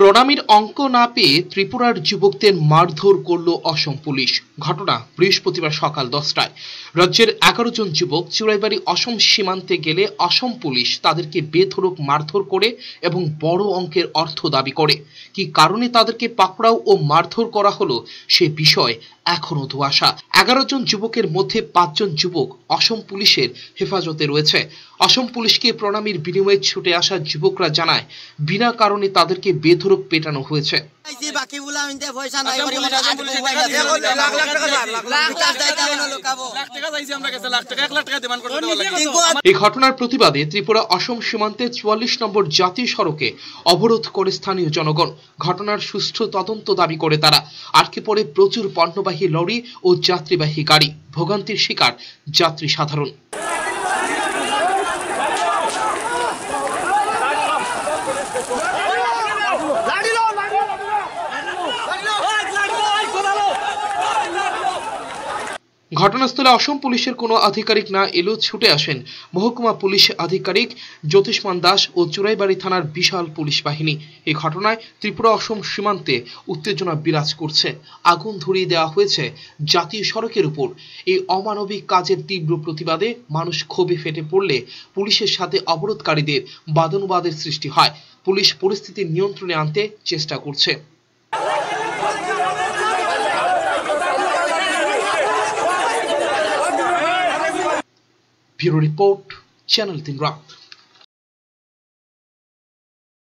প্রণামীর অঙ্ক না পেয়ে ত্রিপুরার যুবকদের মারধর করল অসম পুলিশ। ঘটনা বৃহস্পতিবার সকাল দশটায়। রাজ্যের এগারো জন যুবক চুরাইবাড়ি অসম সীমান্তে গেলে অসম পুলিশ তাদেরকে বেধরক মারধর করে এবং বড় অঙ্কের অর্থ দাবি করে। কি কারণে তাদেরকে পাকড়াও ও মারধর করা হলো সে বিষয় এখনও ধোঁয়াশা। এগারো জন যুবকের মধ্যে পাঁচজন যুবক অসম পুলিশের হেফাজতে রয়েছে। অসম পুলিশকে প্রণামীর বিনিময়ে ছুটে আসা যুবকরা জানায় বিনা কারণে তাদেরকে বেধড়ক পেটানো হয়েছে। দেওয়া লাগে টিঙ্কু এই ঘটনার প্রতিবাদে ত্রিপুরা অসম সীমান্তে চুয়াল্লিশ নম্বর জাতীয় সড়কে অবরোধ করে স্থানীয় জনগণ। ঘটনার সুষ্ঠু তদন্ত দাবি করে তারা। আটকে পড়ে প্রচুর পণ্যবাহী লরি ও যাত্রীবাহী গাড়ি ভোগান্তির শিকার যাত্রী সাধারণ। ঘটনাস্থলে অসম পুলিশের কোনো আধিকারিক না এলেও ছুটে আসেন মহকুমা পুলিশ আধিকারিক জ্যোতিষ্মান দাস ও চুরাইবাড়ি থানার বিশাল পুলিশ বাহিনী। এই ঘটনায় ত্রিপুরা অসম সীমান্তে উত্তেজনা বিরাজ করছে। আগুন ধরিয়ে দেওয়া হয়েছে জাতীয় সড়কের উপর। এই অমানবিক কাজের তীব্র প্রতিবাদে মানুষ ক্ষোভে ফেটে পড়লে পুলিশের সাথে অবরোধকারীদের বাদনুবাদের সৃষ্টি হয়। পুলিশ পরিস্থিতি নিয়ন্ত্রণে আনতে চেষ্টা করছে। ব্যুরো রিপোর্ট চ্যানেল তিন রাত